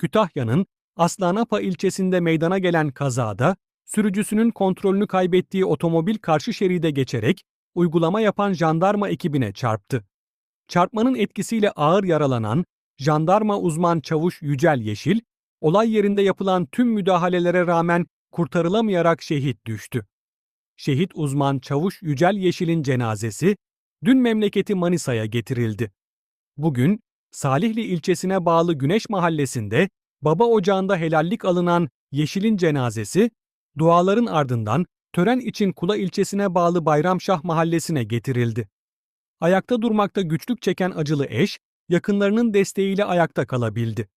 Kütahya'nın Aslanapa ilçesinde meydana gelen kazada sürücüsünün kontrolünü kaybettiği otomobil karşı şeride geçerek uygulama yapan jandarma ekibine çarptı. Çarpmanın etkisiyle ağır yaralanan jandarma uzman çavuş Yücel Yeşil, olay yerinde yapılan tüm müdahalelere rağmen kurtarılamayarak şehit düştü. Şehit uzman çavuş Yücel Yeşil'in cenazesi dün memleketi Manisa'ya getirildi. Bugün Salihli ilçesine bağlı Güneş Mahallesi'nde baba ocağında helallik alınan Yeşil'in cenazesi duaların ardından tören için Kula ilçesine bağlı Bayramşah Mahallesi'ne getirildi. Ayakta durmakta güçlük çeken acılı eş, yakınlarının desteğiyle ayakta kalabildi.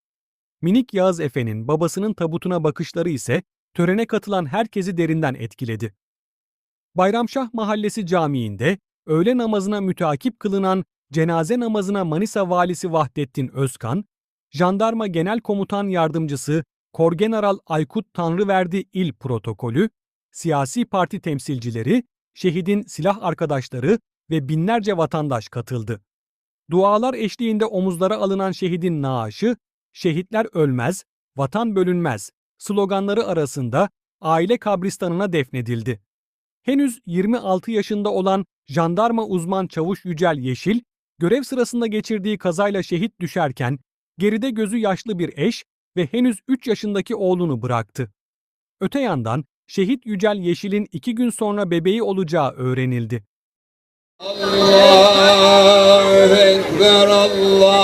Minik Yağız Efe'nin babasının tabutuna bakışları ise törene katılan herkesi derinden etkiledi. Bayramşah Mahallesi Camii'nde öğle namazına müteakip kılınan cenaze namazına Manisa Valisi Vahdettin Özkan, Jandarma Genel Komutan Yardımcısı Korgeneral Aykut Tanrıverdi İl Protokolü, siyasi parti temsilcileri, şehidin silah arkadaşları ve binlerce vatandaş katıldı. Dualar eşliğinde omuzlara alınan şehidin naaşı, şehitler ölmez, vatan bölünmez sloganları arasında aile kabristanına defnedildi. Henüz 26 yaşında olan jandarma uzman çavuş Yücel Yeşil, görev sırasında geçirdiği kazayla şehit düşerken geride gözü yaşlı bir eş ve henüz 3 yaşındaki oğlunu bıraktı. Öte yandan şehit Yücel Yeşil'in iki gün sonra bebeği olacağı öğrenildi. Allahu Ekber Allah.